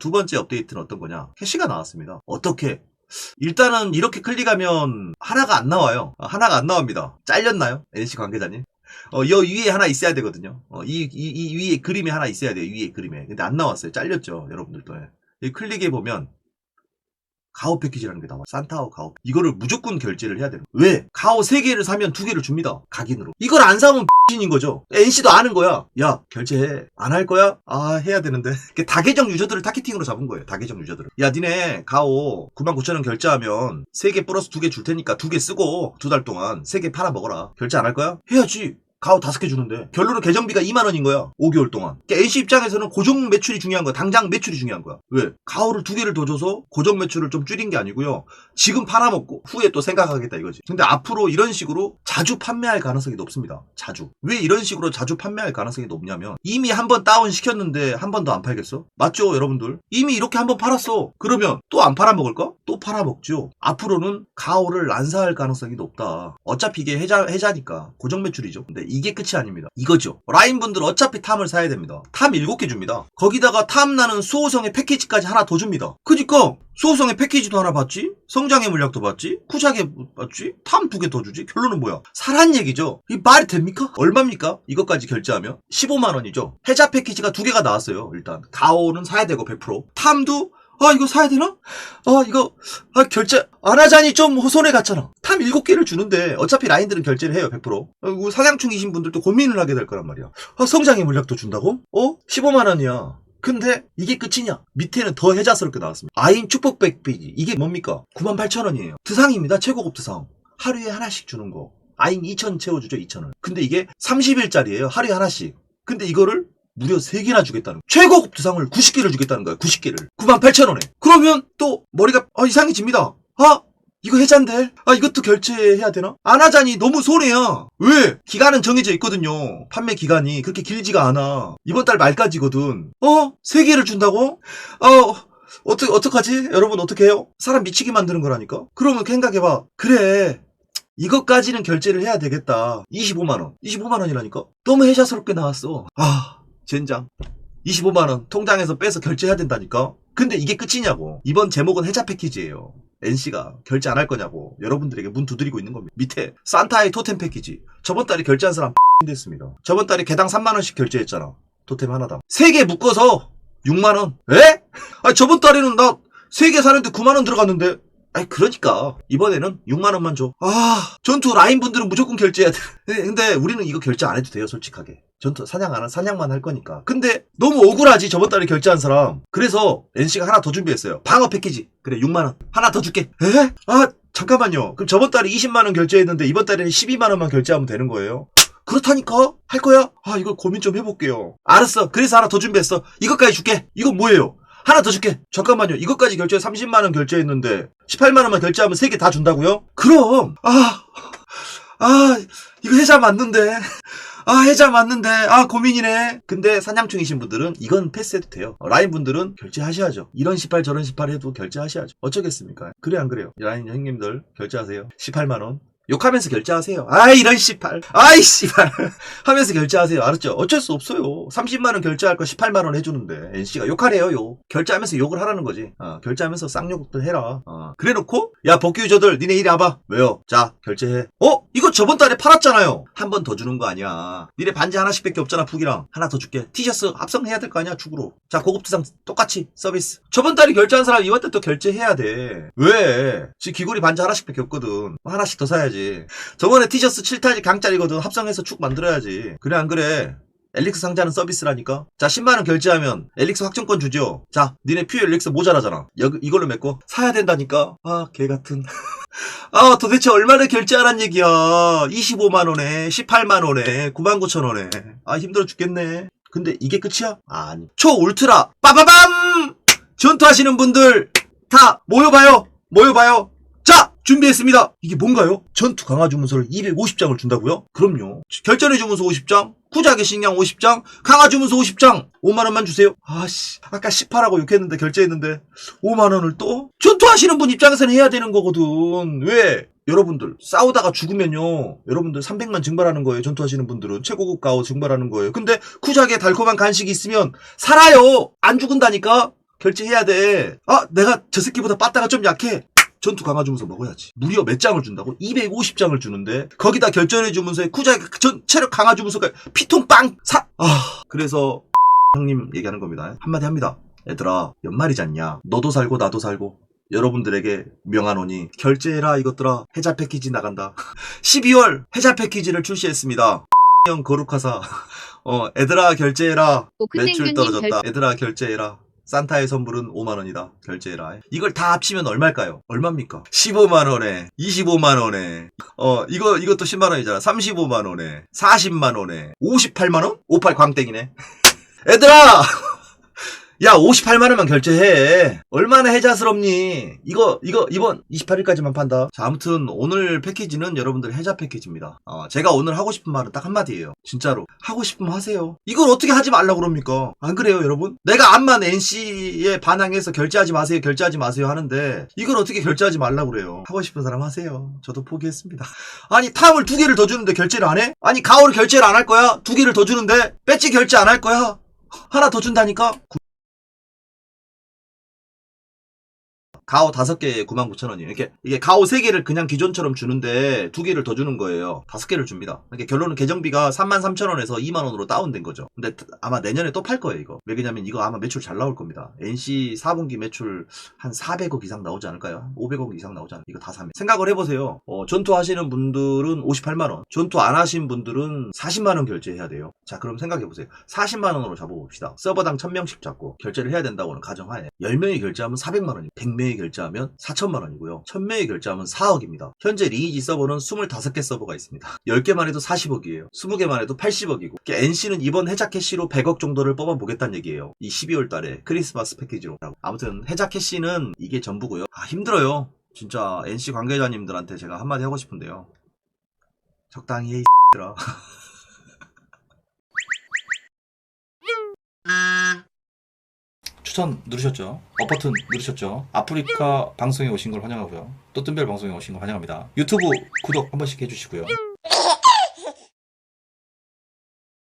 두 번째 업데이트는 어떤 거냐? 캐시가 나왔습니다. 어떻게? 일단은 이렇게 클릭하면 하나가 안 나와요. 아, 하나가 안 나옵니다. 잘렸나요? NC 관계자님? 어, 여 위에 하나 있어야 되거든요. 어, 이, 이, 이 위에 그림이 하나 있어야 돼요. 위에 그림에. 근데 안 나왔어요. 잘렸죠. 여러분들도. 예. 이 클릭해 보면 가오 패키지라는 게 나와. 산타오 가오. 이거를 무조건 결제를 해야 돼요. 왜? 가오 3개를 사면 2개를 줍니다. 각인으로. 이걸 안 사면 X인 거죠. NC도 아는 거야. 야, 결제해. 안 할 거야? 아, 해야 되는데. 다계정 유저들을 타겟팅으로 잡은 거예요. 다계정 유저들을. 야, 니네 가오 99,000원 결제하면 3개 플러스 2개 줄 테니까 2개 쓰고 두 달 동안 3개 팔아 먹어라. 결제 안 할 거야? 해야지. 가오 다섯 개 주는데 결론은 계정비가 2만 원인 거야 5개월 동안. 그러니까 NC 입장에서는 고정 매출이 중요한 거야. 당장 매출이 중요한 거야. 왜? 가오를 두 개를 더 줘서 고정 매출을 좀 줄인 게 아니고요. 지금 팔아먹고 후에 또 생각하겠다 이거지. 근데 앞으로 이런 식으로 자주 판매할 가능성이 높습니다. 자주. 왜 이런 식으로 자주 판매할 가능성이 높냐면 이미 한 번 다운 시켰는데 한 번 더 안 팔겠어? 맞죠 여러분들? 이미 이렇게 한 번 팔았어. 그러면 또 안 팔아먹을까? 또 팔아먹죠. 앞으로는 가오를 안살 가능성이 높다. 어차피 이게 해자 해자니까 고정 매출이죠. 근데 이게 끝이 아닙니다. 이거죠. 라인분들 어차피 탐을 사야 됩니다. 탐 7개 줍니다. 거기다가 탐 나는 수호성의 패키지까지 하나 더 줍니다. 그니까 수호성의 패키지도 하나 받지? 성장의 물약도 받지? 쿠작의 받지? 탐 두 개 더 주지? 결론은 뭐야? 사란 얘기죠. 이 말이 됩니까? 얼마입니까? 이것까지 결제하면 15만 원이죠. 해자 패키지가 두 개가 나왔어요. 일단 가오는 사야 되고 100% 탐도 아 이거 사야 되나? 아 이거 아 결제 안 하자니 좀 손해 갔잖아. 탐 7개를 주는데 어차피 라인들은 결제를 해요 100%. 그리고 사냥충이신 분들도 고민을 하게 될 거란 말이야. 아 성장의 물약도 준다고? 어? 15만 원이야. 근데 이게 끝이냐? 밑에는 더 해자스럽게 나왔습니다. 아임 축복 백비지 이게 뭡니까? 98,000원이에요. 드상입니다. 최고급 드상. 하루에 하나씩 주는 거. 아임 2,000 채워주죠 2,000을. 근데 이게 30일짜리예요. 하루에 하나씩. 근데 이거를 무려 3개나 주겠다는 거야. 최고급 두상을 90개를 주겠다는 거야. 90개를. 98,000원에. 그러면 또 머리가 아, 이상해집니다. 아 이거 해잔데? 아 이것도 결제해야 되나? 안 하자니 너무 손해야. 왜? 기간은 정해져 있거든요. 판매 기간이 그렇게 길지가 않아. 이번 달 말까지거든. 어? 3개를 준다고? 어 어떻게 어떡하지? 여러분 어떻게 해요? 사람 미치게 만드는 거라니까. 그러면 생각해봐. 그래. 이것까지는 결제를 해야 되겠다. 25만 원. 25만 원이라니까? 너무 해자스럽게 나왔어. 아, 젠장. 25만원 통장에서 빼서 결제해야 된다니까? 근데 이게 끝이냐고. 이번 제목은 해자 패키지예요. NC가 결제 안 할 거냐고 여러분들에게 문 두드리고 있는 겁니다. 밑에 산타의 토템 패키지. 저번 달에 결제한 사람 됐습니다. 저번 달에 개당 3만원씩 결제했잖아. 토템 하나당. 3개 묶어서 6만원. 에? 아 저번 달에는 나 3개 사는데 9만원 들어갔는데 아니 그러니까 이번에는 6만 원만 줘. 아 전투 라인 분들은 무조건 결제해야 돼. 근데, 근데 우리는 이거 결제 안 해도 돼요 솔직하게. 전투 사냥 안 하- 사냥만 할 거니까. 근데 너무 억울하지 저번 달에 결제한 사람. 그래서 NC가 하나 더 준비했어요. 방어 패키지. 그래 6만 원 하나 더 줄게. 에? 아 잠깐만요. 그럼 저번 달에 20만 원 결제했는데 이번 달에는 12만 원만 결제하면 되는 거예요? 그렇다니까? 할 거야? 아 이거 고민 좀 해볼게요. 알았어. 그래서 하나 더 준비했어. 이것까지 줄게. 이건 뭐예요? 하나 더 줄게. 잠깐만요. 이것까지 결제 30만 원 결제했는데 18만 원만 결제하면 3개 다 준다고요? 그럼. 아, 아, 이거 해자 맞는데. 아, 해자 맞는데. 아, 고민이네. 근데 사냥충이신 분들은 이건 패스해도 돼요. 어, 라인 분들은 결제하셔야죠. 이런 18 저런 18 해도 결제하셔야죠. 어쩌겠습니까? 그래 안 그래요? 라인 형님들 결제하세요. 18만원. 욕하면서 결제하세요. 아이, 이런 씨발. 아이, 씨발. 하면서 결제하세요. 알았죠? 어쩔 수 없어요. 30만 원 결제할 거 18만 원 해주는데, NC가 욕하래요, 욕. 결제하면서 욕을 하라는 거지. 어, 결제하면서 쌍욕도 해라. 어, 그래 놓고, 야, 복귀 유저들, 니네 이리 와봐. 왜요? 자, 결제해. 어? 이거 저번 달에 팔았잖아요. 한 번 더 주는 거 아니야. 니네 반지 하나씩 밖에 없잖아, 푹이랑. 하나 더 줄게. 티셔츠 합성해야 될 거 아니야, 축으로. 자, 고급 투상 똑같이 서비스. 저번 달에 결제한 사람 이번 달또 결제해야 돼. 왜? 지금 귀걸이 반지 하나씩 밖에 없거든. 하나씩 더 사야지. 저번에 티셔츠 7타지 강짜리거든. 합성해서 축 만들어야지. 그래, 안 그래? 엘릭스 상자는 서비스라니까? 자, 10만원 결제하면 엘릭스 확정권 주죠? 자, 니네 퓨어 엘릭스 모자라잖아. 여, 이걸로 맺고 사야 된다니까? 아, 개 같은. 아, 도대체 얼마나 결제하란 얘기야. 25만원에, 18만원에, 99,000원에. 아, 힘들어 죽겠네. 근데 이게 끝이야? 아니. 초 울트라, 빠바밤! 전투하시는 분들, 다 모여봐요! 모여봐요! 자! 준비했습니다! 이게 뭔가요? 전투 강화 주문서를 250장을 준다고요? 그럼요. 결전의 주문서 50장, 쿠작의 식량 50장, 강화 주문서 50장, 5만원만 주세요. 아씨, 아까 18하고 욕했는데 결제했는데, 5만원을 또? 전투하시는 분 입장에서는 해야 되는 거거든. 왜? 여러분들, 싸우다가 죽으면요, 여러분들 300만 증발하는 거예요. 전투하시는 분들은. 최고급 가오 증발하는 거예요. 근데 쿠작에 달콤한 간식이 있으면, 살아요! 안 죽은다니까? 결제해야 돼. 아, 내가 저 새끼보다 빠따가 좀 약해. 전투 강화 주문서 먹어야지. 무려 몇 장을 준다고? 250장을 주는데 거기다 결전해 주문서에 쿠자의 전 체력 강화 주문서가 피통 빵 사. 아, 그래서 형님 얘기하는 겁니다. 한마디 합니다. 얘들아, 연말이잖냐. 너도 살고 나도 살고. 여러분들에게 명한오니 결제해라 이것들아 해자 패키지 나간다 12월 해자 패키지를 출시했습니다 형 거룩하사 어 애들아 결제해라 매출 떨어졌다. 결 얘들아 결제해라. 산타의 선물은 5만 원이다. 결제해라. 이걸 다 합치면 얼마일까요? 얼마입니까? 15만 원에, 25만 원에, 어 이거 이것도 10만 원이잖아. 35만 원에, 40만 원에, 58만 원? 58 광땡이네. 애들아. 야, 58만 원만 결제해. 얼마나 해자스럽니? 이거, 이거, 이번 28일까지만 판다. 자, 아무튼 오늘 패키지는 여러분들 해자 패키지입니다. 어, 제가 오늘 하고 싶은 말은 딱 한마디예요. 진짜로. 하고 싶으면 하세요. 이걸 어떻게 하지 말라고 그럽니까? 안 그래요, 여러분? 내가 암만 NC에 반항해서 결제하지 마세요, 결제하지 마세요 하는데, 이걸 어떻게 결제하지 말라고 그래요? 하고 싶은 사람 하세요. 저도 포기했습니다. 아니, 탐을 두 개를 더 주는데 결제를 안 해? 아니, 가오를 결제를 안 할 거야? 두 개를 더 주는데? 배지 결제 안 할 거야? 하나 더 준다니까? 가오 다섯 개에 99,000원이에요. 이렇게, 이게 가오 세 개를 그냥 기존처럼 주는데 두 개를 더 주는 거예요. 다섯 개를 줍니다. 그러니까 결론은 계정비가 33,000원에서 2만 원으로 다운된 거죠. 근데 아마 내년에 또 팔 거예요, 이거. 왜냐면 이거 아마 매출 잘 나올 겁니다. NC 4분기 매출 한 400억 이상 나오지 않을까요? 500억 이상 나오지 않을까요? 이거 다 사면. 생각을 해 보세요. 어, 전투 하시는 분들은 58만 원, 전투 안 하신 분들은 40만 원 결제해야 돼요. 자, 그럼 생각해 보세요. 40만 원으로 잡아 봅시다. 서버당 1000명씩 잡고 결제를 해야 된다고는 가정하에 10명이 결제하면 400만 원이 100명이 결제하면 4천만 원이고요. 1000명이 결제하면 4억입니다. 현재 리니지 서버는 25개 서버가 있습니다. 10개만 해도 40억이에요. 20개만 해도 80억이고 NC는 이번 해자 캐시로 100억 정도를 뽑아보겠다는 얘기예요. 이 12월 달에 크리스마스 패키지로. 아무튼 해자 캐시는 이게 전부고요. 아 힘들어요. 진짜 NC 관계자님들한테 제가 한마디 하고 싶은데요. 적당히 해, 이 들아. 추천 누르셨죠? 업 버튼 누르셨죠? 아프리카 방송에 오신 걸 환영하고요. 또 뜬별 방송에 오신 걸 환영합니다. 유튜브 구독 한 번씩 해주시고요.